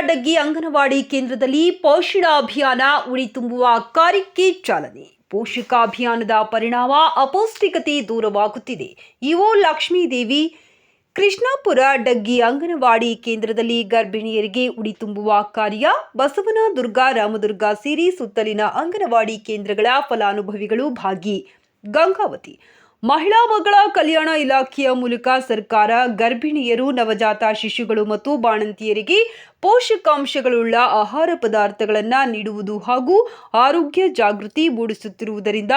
ಡಗ್ಗಿ ಅಂಗನವಾಡಿ ಕೇಂದ್ರದಲ್ಲಿ ಪೋಷಣಾಭಿಯಾನ ಉಳಿ ತುಂಬುವ ಕಾರ್ಯಕ್ಕೆ ಚಾಲನೆ. ಪೋಷಕಾಭಿಯಾನದ ಪರಿಣಾಮ ಅಪೌಷ್ಟಿಕತೆ ದೂರವಾಗುತ್ತಿದೆ. ಇಒ ಲಕ್ಷ್ಮೀದೇವಿ, ಕೃಷ್ಣಾಪುರ ಡಗ್ಗಿ ಅಂಗನವಾಡಿ ಕೇಂದ್ರದಲ್ಲಿ ಗರ್ಭಿಣಿಯರಿಗೆ ಉಡಿ ತುಂಬುವ ಕಾರ್ಯ ಬಸವನ ದುರ್ಗ ರಾಮದುರ್ಗ ಸೇರಿ ಸುತ್ತಲಿನ ಅಂಗನವಾಡಿ ಕೇಂದ್ರಗಳ ಫಲಾನುಭವಿಗಳು ಭಾಗಿ ಗಂಗಾವತಿ. ಮಹಿಳಾ ಮಕ್ಕಳ ಕಲ್ಯಾಣ ಇಲಾಖೆಯ ಮೂಲಕ ಸರ್ಕಾರ ಗರ್ಭಿಣಿಯರು, ನವಜಾತ ಶಿಶುಗಳು ಮತ್ತು ಬಾಣಂತಿಯರಿಗೆ ಪೋಷಕಾಂಶಗಳುಳ್ಳ ಆಹಾರ ಪದಾರ್ಥಗಳನ್ನು ನೀಡುವುದು ಹಾಗೂ ಆರೋಗ್ಯ ಜಾಗೃತಿ ಮೂಡಿಸುತ್ತಿರುವುದರಿಂದ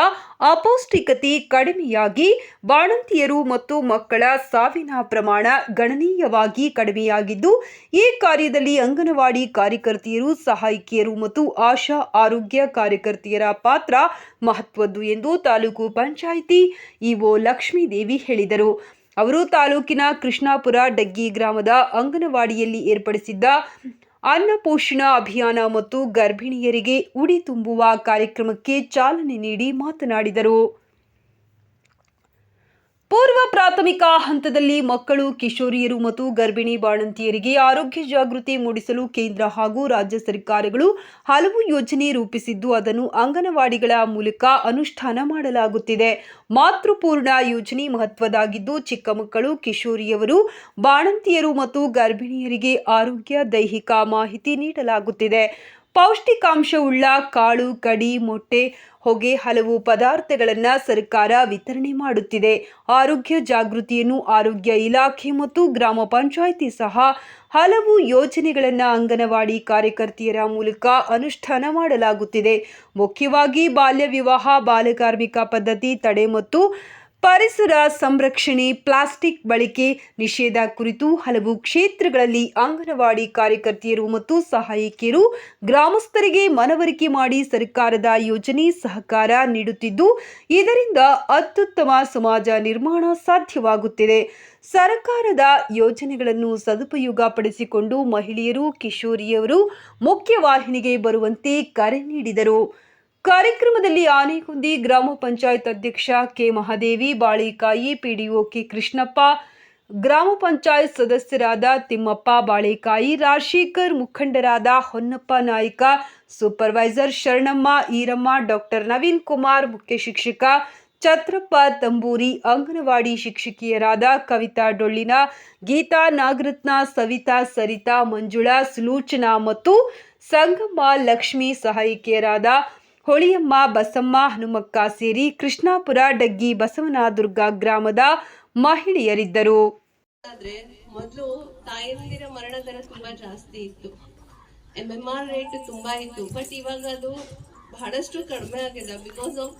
ಅಪೌಷ್ಟಿಕತೆ ಕಡಿಮೆಯಾಗಿ ಬಾಣಂತಿಯರು ಮತ್ತು ಮಕ್ಕಳ ಸಾವಿನ ಪ್ರಮಾಣ ಗಣನೀಯವಾಗಿ ಕಡಿಮೆಯಾಗಿದ್ದು, ಈ ಕಾರ್ಯದಲ್ಲಿ ಅಂಗನವಾಡಿ ಕಾರ್ಯಕರ್ತೆಯರು, ಸಹಾಯಕಿಯರು ಮತ್ತು ಆಶಾ ಆರೋಗ್ಯ ಕಾರ್ಯಕರ್ತೆಯರ ಪಾತ್ರ ಮಹತ್ವದ್ದು ಎಂದು ತಾಲೂಕು ಪಂಚಾಯಿತಿ ಇಒ ಲಕ್ಷ್ಮೀದೇವಿ ಹೇಳಿದರು. ಅವರು ತಾಲೂಕಿನ ಕೃಷ್ಣಾಪುರ ಡಗ್ಗಿ ಗ್ರಾಮದ ಅಂಗನವಾಡಿಯಲ್ಲಿ ಏರ್ಪಡಿಸಿದ್ದ ಅನ್ನಪೋಷಣ ಅಭಿಯಾನ ಮತ್ತು ಗರ್ಭಿಣಿಯರಿಗೆ ಉಡಿ ತುಂಬುವ ಕಾರ್ಯಕ್ರಮಕ್ಕೆ ಚಾಲನೆ ನೀಡಿ ಮಾತನಾಡಿದರು. ಪ್ರಾಥಮಿಕ ಹಂತದಲ್ಲಿ ಮಕ್ಕಳು, ಕಿಶೋರಿಯರು ಮತ್ತು ಗರ್ಭಿಣಿ ಬಾಣಂತಿಯರಿಗೆ ಆರೋಗ್ಯ ಜಾಗೃತಿ ಮೂಡಿಸಲು ಕೇಂದ್ರ ಹಾಗೂ ರಾಜ್ಯ ಸರ್ಕಾರಗಳು ಹಲವು ಯೋಜನೆ ರೂಪಿಸಿದ್ದು, ಅದನ್ನು ಅಂಗನವಾಡಿಗಳ ಮೂಲಕ ಅನುಷ್ಠಾನ ಮಾಡಲಾಗುತ್ತಿದೆ. ಮಾತೃಪೂರ್ಣ ಯೋಜನೆ ಮಹತ್ವದಾಗಿದ್ದು ಚಿಕ್ಕ ಮಕ್ಕಳು, ಕಿಶೋರಿಯವರು, ಬಾಣಂತಿಯರು ಮತ್ತು ಗರ್ಭಿಣಿಯರಿಗೆ ಆರೋಗ್ಯ ದೈಹಿಕ ಮಾಹಿತಿ ನೀಡಲಾಗುತ್ತಿದೆ. ಪೌಷ್ಟಿಕಾಂಶವುಳ್ಳ ಕಾಳು, ಕಡಿ, ಮೊಟ್ಟೆ, ಹೊಗೆ ಹಲವು ಪದಾರ್ಥಗಳನ್ನು ಸರ್ಕಾರ ವಿತರಣೆ ಮಾಡುತ್ತಿದೆ. ಆರೋಗ್ಯ ಜಾಗೃತಿಯನ್ನು ಆರೋಗ್ಯ ಇಲಾಖೆ ಮತ್ತು ಗ್ರಾಮ ಪಂಚಾಯಿತಿ ಸಹ ಹಲವು ಯೋಜನೆಗಳನ್ನು ಅಂಗನವಾಡಿ ಕಾರ್ಯಕರ್ತೆಯರ ಮೂಲಕ ಅನುಷ್ಠಾನ ಮಾಡಲಾಗುತ್ತಿದೆ. ಮುಖ್ಯವಾಗಿ ಬಾಲ್ಯ ವಿವಾಹ, ಬಾಲಕಾರ್ಮಿಕ ಪದ್ಧತಿ, ತಡೆ ಮತ್ತು ಪರಿಸರ ಸಂರಕ್ಷಣೆ, ಪ್ಲಾಸ್ಟಿಕ್ ಬಳಕೆ ನಿಷೇಧ ಕುರಿತು ಹಲವು ಕ್ಷೇತ್ರಗಳಲ್ಲಿ ಅಂಗನವಾಡಿ ಕಾರ್ಯಕರ್ತೆಯರು ಮತ್ತು ಸಹಾಯಕಿಯರು ಗ್ರಾಮಸ್ಥರಿಗೆ ಮನವರಿಕೆ ಮಾಡಿ ಸರ್ಕಾರದ ಯೋಜನೆ ಸಹಕಾರ ನೀಡುತ್ತಿದ್ದು, ಇದರಿಂದ ಅತ್ಯುತ್ತಮ ಸಮಾಜ ನಿರ್ಮಾಣ ಸಾಧ್ಯವಾಗುತ್ತಿದೆ. ಸರ್ಕಾರದ ಯೋಜನೆಗಳನ್ನು ಸದುಪಯೋಗ ಪಡಿಸಿಕೊಂಡು ಮಹಿಳೆಯರು, ಕಿಶೋರಿಯವರು ಮುಖ್ಯವಾಹಿನಿಗೆ ಬರುವಂತೆ ಕರೆ ನೀಡಿದರು. ಕಾರ್ಯಕ್ರಮದಲ್ಲಿ ಆನೆಗುಂದಿ ಗ್ರಾಮ ಪಂಚಾಯತ್ ಅಧ್ಯಕ್ಷ K Mahadevi, Balikayi PDO K Krishnappa, ಗ್ರಾಮ ಪಂಚಾಯತ್ ಸದಸ್ಯರಾದ ತಿಮ್ಮಪ್ಪ, ಬಾಳೆಕಾಯಿ ರಾಜಶೇಖರ್, ಮುಖಂಡರಾದ ಹೊನ್ನಪ್ಪ ನಾಯ್ಕ, ಸೂಪರ್ವೈಸರ್ ಶರಣಮ್ಮ, ಈರಮ್ಮ, ಡಾಕ್ಟರ್ ನವೀನ್ ಕುಮಾರ್, ಮುಖ್ಯ ಶಿಕ್ಷಕ ಛತ್ರಪ್ಪ ತಂಬೂರಿ, ಅಂಗನವಾಡಿ ಶಿಕ್ಷಕಿಯರಾದ ಕವಿತಾ ಡೊಳ್ಳಿನ, ಗೀತಾ ನಾಗರತ್ನ, ಸವಿತಾ ಸರಿತಾ, ಮಂಜುಳಾ, ಸುಲೋಚನಾ ಮತ್ತು ಸಂಗಮ್ಮ ಲಕ್ಷ್ಮಿ ಸಹಾಯಕಿಯರಾದ ಹೊಳಿಯಮ್ಮ, ಬಸಮ್ಮ, ಹನುಮಕ್ಕ ಸೇರಿ ಕೃಷ್ಣಾಪುರ, ಡಗ್ಗಿ, ಬಸವನದುರ್ಗ ಗ್ರಾಮದ ಮಹಿಳೆಯರಿದ್ದರು. ಮೊದಲು ತಾಯಂದಿರ ಮರಣ ದರ ತುಂಬಾ ಜಾಸ್ತಿ ಇತ್ತು. ಎಂ ಎಂ ಆರ್ ರೇಟ್ ತುಂಬಾ ಇತ್ತು. ಬಟ್ ಇವಾಗ ಅದು ಬಹಳಷ್ಟು ಕಡಿಮೆ ಆಗಿದೆ. ಬಿಕಾಸ್ ಆಫ್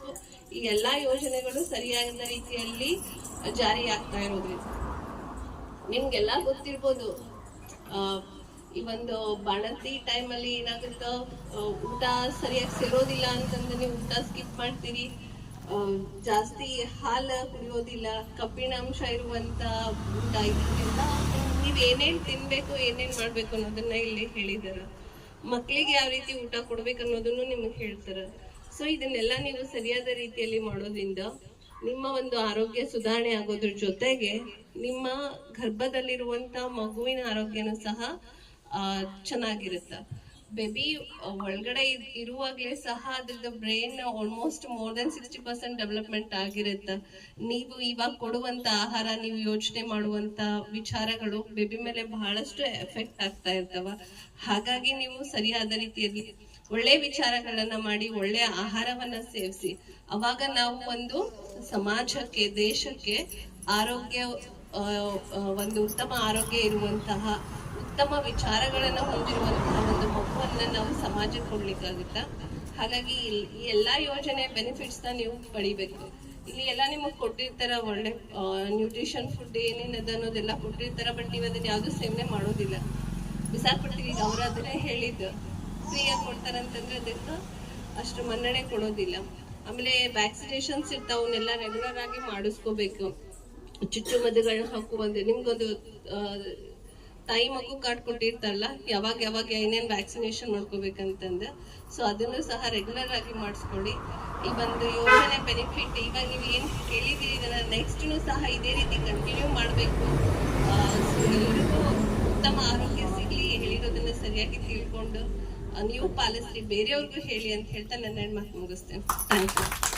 ಈ ಎಲ್ಲಾ ಯೋಜನೆಗಳು ಸರಿಯಾದ ರೀತಿಯಲ್ಲಿ ಜಾರಿ ಆಗ್ತಾ ಇರೋದ್ರಿಂದ. ನಿಮ್ಗೆಲ್ಲ ಗೊತ್ತಿರ್ಬೋದು. ಈ ಒಂದು ಬಾಣಂತಿ ಟೈಮಲ್ಲಿ ಏನಾಗುತ್ತೋ ಊಟ ಸರಿಯಾಗಿ ಸೇರೋದಿಲ್ಲ ಅಂತಂದ್ರೆ ನೀವು ಊಟ ಸ್ಕಿಪ್ ಮಾಡ್ತೀರಿ. ಜಾಸ್ತಿ ಹಾಲು ಕುಡಿಯೋದಿಲ್ಲ ಕಬ್ಬಿಣಾಂಶ ಇರುವಂತ ಊಟ ಇದರಿಂದ ನೀವು ಏನೇನ್ ತಿನ್ಬೇಕು, ಏನೇನ್ ಮಾಡ್ಬೇಕು ಅನ್ನೋದನ್ನ ಇಲ್ಲಿ ಹೇಳಿದಾರ. ಮಕ್ಕಳಿಗೆ ಯಾವ ರೀತಿ ಊಟ ಕೊಡ್ಬೇಕು ಅನ್ನೋದನ್ನು ನಿಮಗೆ ಹೇಳ್ತಾರ. ಸೊ ಇದನ್ನೆಲ್ಲ ನೀವು ಸರಿಯಾದ ರೀತಿಯಲ್ಲಿ ಮಾಡೋದ್ರಿಂದ ನಿಮ್ಮ ಒಂದು ಆರೋಗ್ಯ ಸುಧಾರಣೆ ಆಗೋದ್ರ ಜೊತೆಗೆ ನಿಮ್ಮ ಗರ್ಭದಲ್ಲಿರುವಂತ ಮಗುವಿನ ಆರೋಗ್ಯನೂ ಸಹ ಚೆನ್ನಾಗಿರುತ್ತೆ. ಬೇಬಿ ಒಳಗಡೆ ಇರುವಾಗಲೇ ಸಹ ಅದ್ರದ್ದು brain almost more than sixty percent development ಆಗಿರುತ್ತೆ. ನೀವು ಇವಾಗ ಕೊಡುವಂತ ಆಹಾರ, ನೀವು ಯೋಚನೆ ಮಾಡುವಂತ ವಿಚಾರಗಳು ಬೇಬಿ ಮೇಲೆ ಬಹಳಷ್ಟು ಎಫೆಕ್ಟ್ ಆಗ್ತಾ ಇರ್ತವ. ಹಾಗಾಗಿ ನೀವು ಸರಿಯಾದ ರೀತಿಯಲ್ಲಿ ಒಳ್ಳೆ ವಿಚಾರಗಳನ್ನ ಮಾಡಿ, ಒಳ್ಳೆ ಆಹಾರವನ್ನ ಸೇವಿಸಿ. ಅವಾಗ ನಾವು ಒಂದು ಸಮಾಜಕ್ಕೆ, ದೇಶಕ್ಕೆ ಆರೋಗ್ಯ ಒಂದು ಉತ್ತಮ ಆರೋಗ್ಯ ಇರುವಂತಹ ಉತ್ತಮ ವಿಚಾರಗಳನ್ನು ಹೊಂದಿರುವಂತಹ ಒಂದು ಮಗುವನ್ನು ನಾವು ಸಮಾಜಕ್ಕೆ ಕೊಡ್ಲಿಕ್ಕಾಗುತ್ತ? ಹಾಗಾಗಿ ಈ ಎಲ್ಲಾ ಯೋಜನೆ ಬೆನಿಫಿಟ್ಸ್ನ ನೀವು ಪಡಿಬೇಕು. ಇಲ್ಲಿ ಎಲ್ಲ ನಿಮಗೆ ಕೊಟ್ಟಿರ್ತಾರ ಒಳ್ಳೆ ನ್ಯೂಟ್ರಿಷನ್ ಫುಡ್ ಏನೇನದ ಅನ್ನೋದೆಲ್ಲ ಕೊಟ್ಟಿರ್ತಾರ ಬಟ್ ನೀವು ಅದನ್ನ ಯಾವ್ದು ಸೇವನೆ ಮಾಡೋದಿಲ್ಲ. ಬಿಸಾಕ್ಬಿಡ್ತೀವಿ ಈಗ ಅವ್ರು ಅದನ್ನೇ ಹೇಳಿದ್ದು. ಫ್ರೀಯಾಗಿ ಕೊಡ್ತಾರಂತಂದ್ರೆ ಅದಕ್ಕೆ ಅಷ್ಟು ಮನ್ನಣೆ ಕೊಡೋದಿಲ್ಲ. ಆಮೇಲೆ ವ್ಯಾಕ್ಸಿನೇಷನ್ಸ್ ಇರ್ತಾವನ್ನೆಲ್ಲ ರೆಗ್ಯುಲರ್ ಆಗಿ ಮಾಡಿಸ್ಕೋಬೇಕು. ಚುಚ್ಚುಮದ್ದುಗಳನ್ನ ಹಾಕುವಂತೆ ನಿಮ್ಗೊಂದು ತಾಯಿ ಮಗು ಕಾರ್ಡ್ ಕೊಟ್ಟಿರ್ತಾರಲ್ಲ ಯಾವಾಗ ಯಾವಾಗ ಏನೇನು ವ್ಯಾಕ್ಸಿನೇಷನ್ ಮಾಡ್ಕೋಬೇಕಂತಂದ್ರೆ ಸೊ ಅದನ್ನು ಸಹ ರೆಗ್ಯುಲರ್ ಆಗಿ ಮಾಡಿಸ್ಕೊಳ್ಳಿ. ಈ ಒಂದು ಯೋಜನೆ ಬೆನಿಫಿಟ್ ಇವಾಗ ನೀವು ಏನು ಕೇಳಿದ್ದೀರಿ, ಇದನ್ನು ನೆಕ್ಸ್ಟ್ ಸಹ ಇದೇ ರೀತಿ ಕಂಟಿನ್ಯೂ ಮಾಡಬೇಕು. ಉತ್ತಮ ಆರೋಗ್ಯ ಸಿಗ್ಲಿ ಹೇಳಿರೋದನ್ನ ಸರಿಯಾಗಿ ತಿಳ್ಕೊಂಡು ನೀವು ಪಾಲಿಸ್ರಿ, ಬೇರೆಯವ್ರಿಗೂ ಹೇಳಿ ಅಂತ ಹೇಳ್ತಾ ನನ್ನ ಮಾತು ಮುಗಿಸ್ತೇನೆ. Thank you